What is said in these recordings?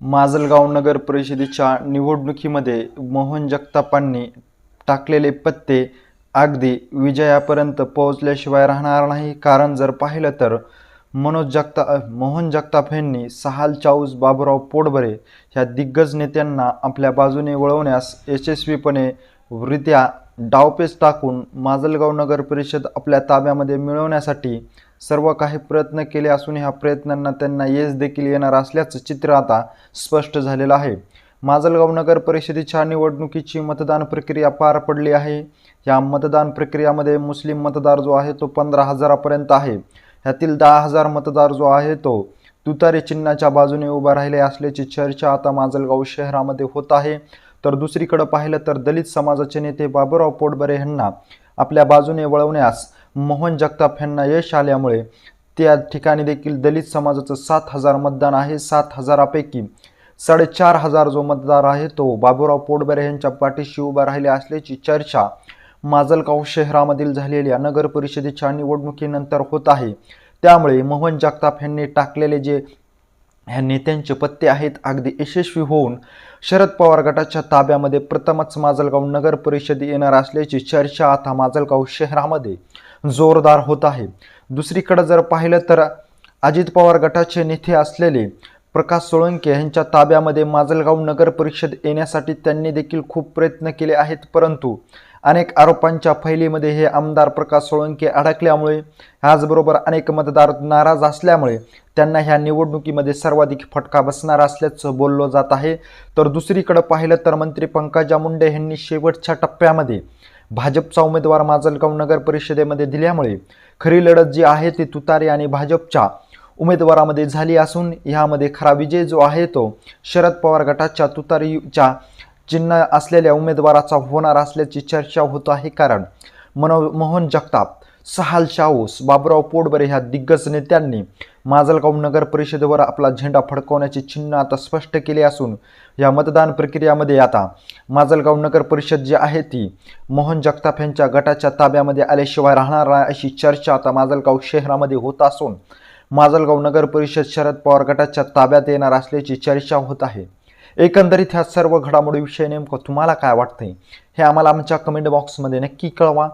माजलगाव नगर परिषदेच्या निवडणुकीमध्ये मोहन जगतापांनी टाकलेले पत्ते अगदी विजयापर्यंत पोहोचल्याशिवाय राहणार नाही. कारण जर पाहिलं तर मनोज जगता मोहन जगताप यांनी सहाल चाऊस बाबुराव पोटबरे ह्या दिग्गज नेत्यांना आपल्या बाजूने वळवण्यास यशस्वीपणे रित्या डावपेच टाकून माजलगाव नगर परिषद आपल्या ताब्यामध्ये मिळवण्यासाठी सर्व काही प्रयत्न केले असून ह्या प्रयत्नांना त्यांना यश देखील येणार असल्याचं चित्र आता स्पष्ट झालेलं आहे. माजलगाव नगर परिषदेच्या निवडणुकीची मतदान प्रक्रिया पार पडली आहे. या मतदान प्रक्रियामध्ये मुस्लिम मतदार जो आहे तो पंधरा हजारापर्यंत आहे. ह्यातील दहा हजार मतदार जो आहे तो तुतारे चिन्हाच्या बाजूने उभा राहिले असल्याची चर्चा आता माजलगाव शहरामध्ये होत आहे. तर दुसरीकडे पाहिलं तर दलित समाजाचे नेते बाबूराव पोटबरे यांना आपल्या बाजूने वळवण्यास मोहन जगताप यांना यश आल्यामुळे त्या ठिकाणी देखील दलित समाजाचं सात हजार मतदान आहे. सात हजारापैकी साडेचार हजार जो मतदार आहे तो बाबुराव पोटबरे यांच्या पाठीशी उभा राहिले असल्याची चर्चा माजलगाव शहरामधील झालेल्या नगर परिषदेच्या निवडणुकीनंतर होत आहे. त्यामुळे मोहन जगताप यांनी टाकलेले जे ह्या नेत्यांचे पत्ते आहेत अगदी यशस्वी होऊन शरद पवार गटाच्या ताब्यामध्ये प्रथमच माजलगाव नगर परिषद येणार असल्याची चर्चा आता माजलगाव शहरामध्ये जोरदार होत आहे. दुसरीकडे जर पाहिलं तर अजित पवार गटाचे नेते असलेले प्रकाश सोळंके यांच्या ताब्यामध्ये माजलगाव नगर परिषद येण्यासाठी त्यांनी देखील खूप प्रयत्न केले आहेत परंतु अनेक आरोपांच्या फैलीमध्ये हे आमदार प्रकाश सोळंके अडकल्यामुळे याचबरोबर अनेक मतदार नाराज असल्यामुळे त्यांना ह्या निवडणुकीमध्ये सर्वाधिक फटका बसणार असल्याचं बोललं जात आहे. तर दुसरीकडे पाहिलं तर मंत्री पंकजा मुंडे यांनी शेवटच्या टप्प्यामध्ये भाजपचा उमेदवार माजलगाव नगर परिषदेमध्ये दिल्यामुळे खरी लढत जी आहे ती तुतारी आणि भाजपच्या उमेदवारामध्ये झाली असून ह्यामध्ये खरा विजय जो आहे तो शरद पवार गटाच्या तुतारीच्या चिन्ह असलेल्या उमेदवाराचा होणार असल्याची चर्चा होत आहे. कारण मनो मोहन जगताप सहाल शाहूस बाबुराव पोटबरे ह्या दिग्गज नेत्यांनी माजलगाव नगर परिषदेवर आपला झेंडा फडकवण्याचे चिन्ह आता स्पष्ट केले असून या मतदान प्रक्रियामध्ये आता माजलगाव नगर परिषद जी आहे ती मोहन जगताप यांच्या गटाच्या ताब्यामध्ये आल्याशिवाय राहणार अशी चर्चा आता माजलगाव शहरामध्ये होत असून माजलगाव नगर परिषद शरद पवार गटाच्या ताब्यात येणार असल्याची चर्चा होत आहे. एकंदरीत ह्या सर्व घडामोडीविषयी नेमकं तुम्हाला काय वाटतंय? हे आम्हाला आमच्या कमेंट बॉक्समध्ये नक्की कळवा.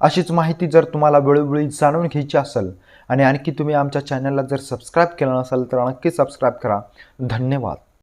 अशीच माहिती जर तुम्हाला वेळोवेळी जाणून घ्यायची असेल आणि आणखी तुम्ही आमच्या चॅनलला जर सबस्क्राईब केलं नसेल तर नक्की सबस्क्राईब करा. धन्यवाद.